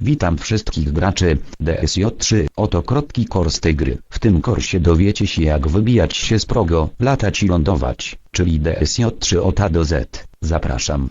Witam wszystkich graczy DSJ3. Oto krótki kurs tej gry. W tym kursie dowiecie się jak wybijać się z progo, latać i lądować, czyli DSJ3 od A do Z. Zapraszam.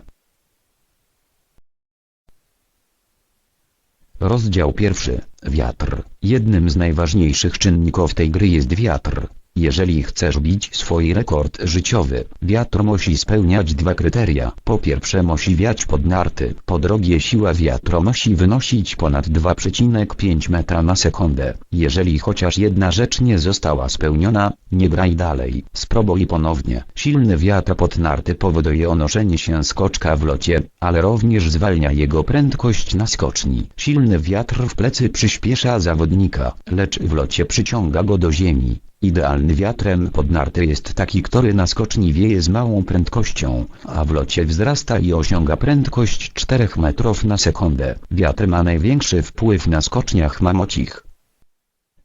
Rozdział pierwszy. Wiatr. Jednym z najważniejszych czynników tej gry jest wiatr. Jeżeli chcesz bić swój rekord życiowy, wiatr musi spełniać dwa kryteria. Po pierwsze musi wiać pod narty. Po drugie siła wiatru musi wynosić ponad 2,5 metra na sekundę. Jeżeli chociaż jedna rzecz nie została spełniona, nie graj dalej. Spróbuj ponownie. Silny wiatr pod narty powoduje unoszenie się skoczka w locie, ale również zwalnia jego prędkość na skoczni. Silny wiatr w plecy przyspiesza zawodnika, lecz w locie przyciąga go do ziemi. Idealny wiatrem pod narty jest taki, który na skoczni wieje z małą prędkością, a w locie wzrasta i osiąga prędkość 4 metrów na sekundę. Wiatr ma największy wpływ na skoczniach mamocich.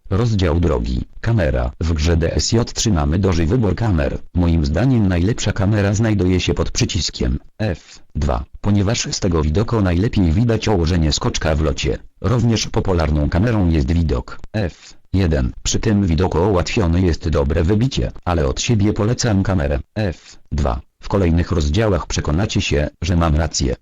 Rozdział drogi. Kamera. W grze DSJ trzymamy duży wybór kamer. Moim zdaniem najlepsza kamera znajduje się pod przyciskiem F2, ponieważ z tego widoku najlepiej widać ułożenie skoczka w locie. Również popularną kamerą jest widok F1. Przy tym widoku ułatwione jest dobre wybicie, ale od siebie polecam kamerę F2. W kolejnych rozdziałach przekonacie się, że mam rację.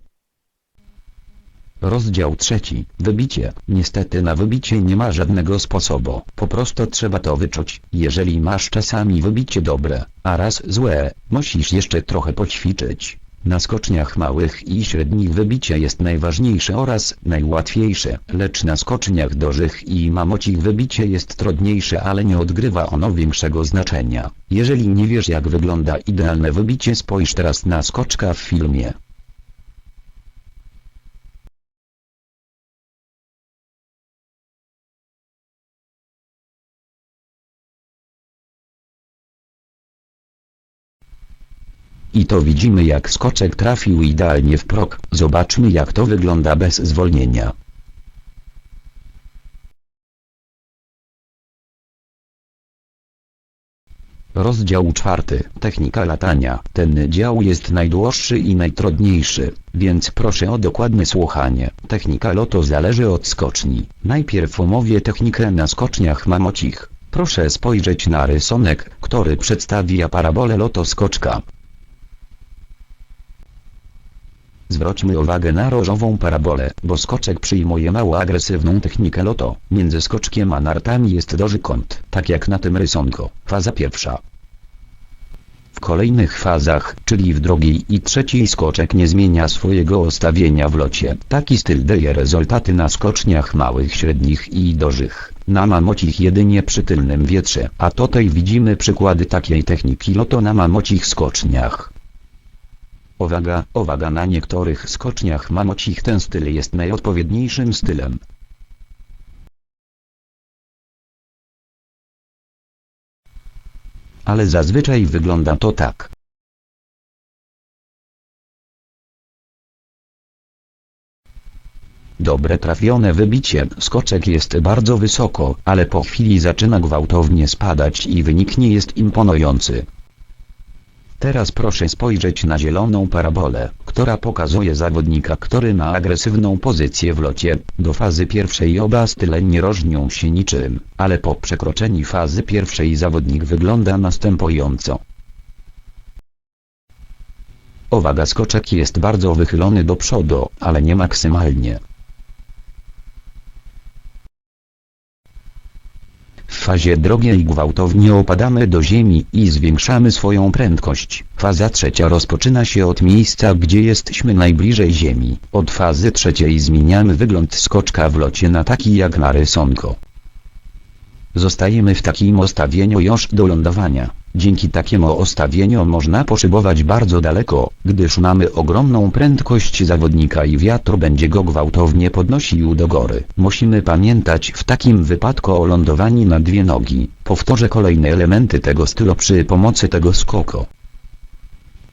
Rozdział trzeci. Wybicie. Niestety na wybicie nie ma żadnego sposobu. Po prostu trzeba to wyczuć. Jeżeli masz czasami wybicie dobre, a raz złe, musisz jeszcze trochę poćwiczyć. Na skoczniach małych i średnich wybicie jest najważniejsze oraz najłatwiejsze, lecz na skoczniach dużych i mamocich wybicie jest trudniejsze, ale nie odgrywa ono większego znaczenia. Jeżeli nie wiesz jak wygląda idealne wybicie spójrz teraz na skoczka w filmie. I to widzimy jak skoczek trafił idealnie w prog. Zobaczmy jak to wygląda bez zwolnienia. Rozdział czwarty. Technika latania. Ten dział jest najdłuższy i najtrudniejszy, więc proszę o dokładne słuchanie. Technika lotu zależy od skoczni. Najpierw omówię technikę na skoczniach mamocich. Proszę spojrzeć na rysunek, który przedstawia parabolę lotoskoczka. Zwróćmy uwagę na różową parabolę, bo skoczek przyjmuje mało agresywną technikę loto. Między skoczkiem a nartami jest duży kąt, tak jak na tym rysunku. Faza pierwsza. W kolejnych fazach, czyli w drugiej i trzeciej skoczek nie zmienia swojego ustawienia w locie. Taki styl daje rezultaty na skoczniach małych, średnich i dużych. Na mamocich jedynie przy tylnym wietrze, a tutaj widzimy przykłady takiej techniki loto na mamocich skoczniach. Uwaga, uwaga na niektórych skoczniach mamocich ten styl jest najodpowiedniejszym stylem. Ale zazwyczaj wygląda to tak. Dobre trafione wybicie, skoczek jest bardzo wysoko, ale po chwili zaczyna gwałtownie spadać i wynik nie jest imponujący. Teraz proszę spojrzeć na zieloną parabolę, która pokazuje zawodnika, który ma agresywną pozycję w locie. Do fazy pierwszej oba style nie różnią się niczym, ale po przekroczeniu fazy pierwszej zawodnik wygląda następująco. Uwaga skoczek jest bardzo wychylony do przodu, ale nie maksymalnie. Fazie drugiej gwałtownie opadamy do ziemi i zwiększamy swoją prędkość. Faza trzecia rozpoczyna się od miejsca gdzie jesteśmy najbliżej ziemi. Od fazy trzeciej zmieniamy wygląd skoczka w locie na taki jak na rysunku. Zostajemy w takim ustawieniu już do lądowania. Dzięki takiemu ustawieniu można poszybować bardzo daleko, gdyż mamy ogromną prędkość zawodnika i wiatr będzie go gwałtownie podnosił do góry. Musimy pamiętać w takim wypadku o lądowaniu na dwie nogi. Powtórzę kolejne elementy tego stylu przy pomocy tego skoku.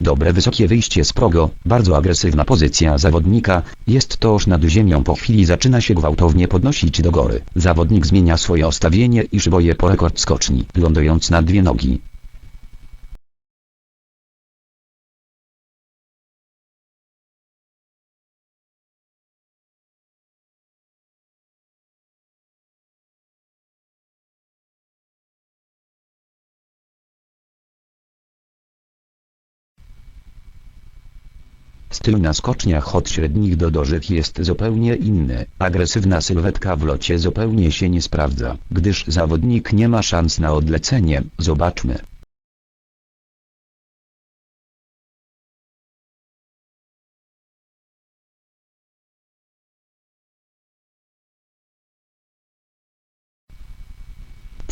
Dobre wysokie wyjście z progo, bardzo agresywna pozycja zawodnika, jest to już nad ziemią po chwili zaczyna się gwałtownie podnosić do góry. Zawodnik zmienia swoje ustawienie i szybuje po rekord skoczni, lądując na dwie nogi. Styl na skoczniach od średnich do dużych jest zupełnie inny. Agresywna sylwetka w locie zupełnie się nie sprawdza, gdyż zawodnik nie ma szans na odlecenie. Zobaczmy.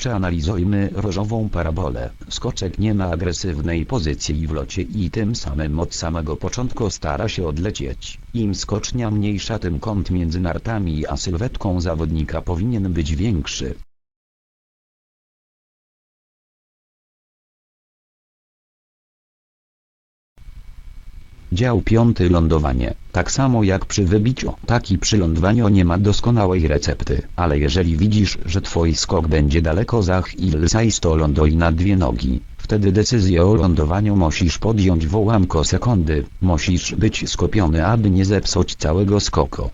Przeanalizujmy różową parabolę. Skoczek nie ma agresywnej pozycji w locie i tym samym od samego początku stara się odlecieć. Im skocznia mniejsza tym kąt między nartami a sylwetką zawodnika powinien być większy. Dział piąty lądowanie. Tak samo jak przy wybiciu, tak i przy lądowaniu nie ma doskonałej recepty. Ale jeżeli widzisz, że twój skok będzie daleko za to ląduj na dwie nogi. Wtedy decyzję o lądowaniu musisz podjąć w ułamko sekundy. Musisz być skupiony aby nie zepsuć całego skoku.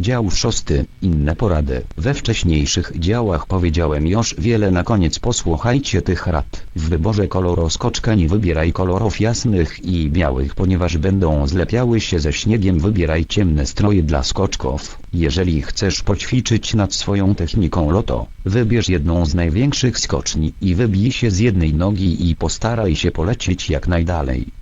Dział szósty, inne porady. We wcześniejszych działach powiedziałem już wiele na koniec posłuchajcie tych rad. W wyborze koloru skoczka nie wybieraj kolorów jasnych i białych ponieważ będą zlepiały się ze śniegiem wybieraj ciemne stroje dla skoczków. Jeżeli chcesz poćwiczyć nad swoją techniką loto, wybierz jedną z największych skoczni i wybij się z jednej nogi i postaraj się polecieć jak najdalej.